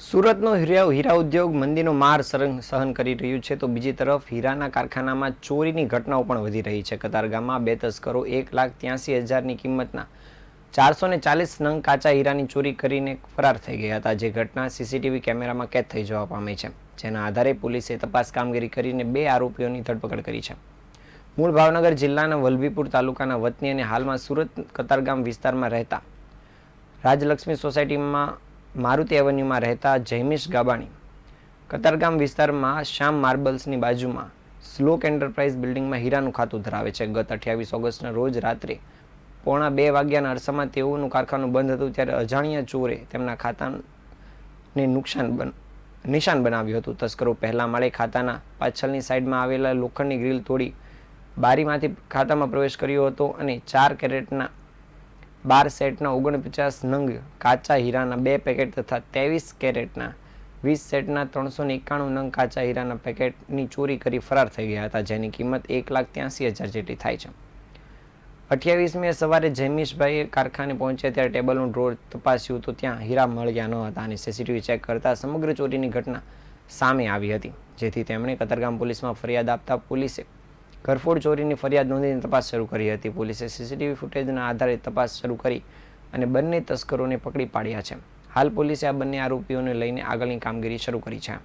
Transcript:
સુરતનો હીરા હીરા ઉદ્યોગ મંદીનો માર સહન કરી રહ્યું છે, તો બીજી તરફ હીરાના કારખાનામાં ચોરીની ઘટનાઓ પણ વધી રહી છે. કતારગામમાં બે તસ્કરો, એક લાખ ત્યાસી હજારની કિંમતના ચારસો ને ચાલીસ નંગ કાચા હીરાની ચોરી કરીને ફરાર થઈ ગયા હતા, જે ઘટના સીસીટીવી કેમેરામાં કેદ થઈ જવા પામી છે. જેના આધારે પોલીસે તપાસ કામગીરી કરીને બે આરોપીઓની ધરપકડ કરી છે. મૂળ ભાવનગર જિલ્લાના વલભીપુર તાલુકાના વતની અને હાલમાં સુરત કતારગામ વિસ્તારમાં રહેતા રાજલક્ષ્મી સોસાયટીમાં મારુતિ એવન્યુમાં રહેતા જૈમિશ ગાબાણી. કતારગામ વિસ્તારમાં શ્યામ માર્બલ્સની બાજુમાં સ્લોક એન્ટરપ્રાઇઝ બિલ્ડિંગમાં હીરાનું ખાતું ધરાવે છે. ગત અઠ્યાવીસ ઓગસ્ટના રોજ રાત્રે પોણા બે વાગ્યાના અરસામાં તેઓનું કારખાનું બંધ હતું ત્યારે અજાણ્યા ચોરે તેમના ખાતાને નુકસાન બન, નિશાન બનાવ્યું હતું. તસ્કરો પહેલા માળે ખાતાના પાછળની સાઈડમાં આવેલા લોખંડની ગ્રીલ તોડી બારીમાંથી ખાતામાં પ્રવેશ કર્યો હતો અને ચાર કેરેટના બાર સેટના ઓગણપચાસ નંગ કાચા હીરાના બે પેકેટ તથા ત્રેવીસ કેરેટના વીસ સેટના ત્રણસો એકાણું નંગ કાચા હીરાના પેકેટની ચોરી કરી ફરાર થઈ ગયા હતા, જેની કિંમત એક લાખ ત્યાંસી હજાર જેટલી થાય છે. અઠ્યાવીસમીએ સવારે જૈમિશભાઈએ કારખાને પહોંચ્યા ત્યારે ટેબલનું ડ્રોર તપાસ્યું તો ત્યાં હીરા મળ્યા ન હતા અને સીસીટીવી ચેક કરતા સમગ્ર ચોરીની ઘટના સામે આવી હતી, જેથી તેમણે કતારગામ પોલીસમાં ફરિયાદ આપતા પોલીસે ઘરફોડ ચોરીની ફરિયાદ નોંધીને તપાસ શરૂ કરી હતી. પોલીસે સીસીટીવી ફૂટેજના આધારે તપાસ શરૂ કરી અને બંને તસ્કરોને પકડી પાડ્યા છે. હાલ પોલીસે આ બંને આરોપીઓને લઈને આગળની કામગીરી શરૂ કરી છે.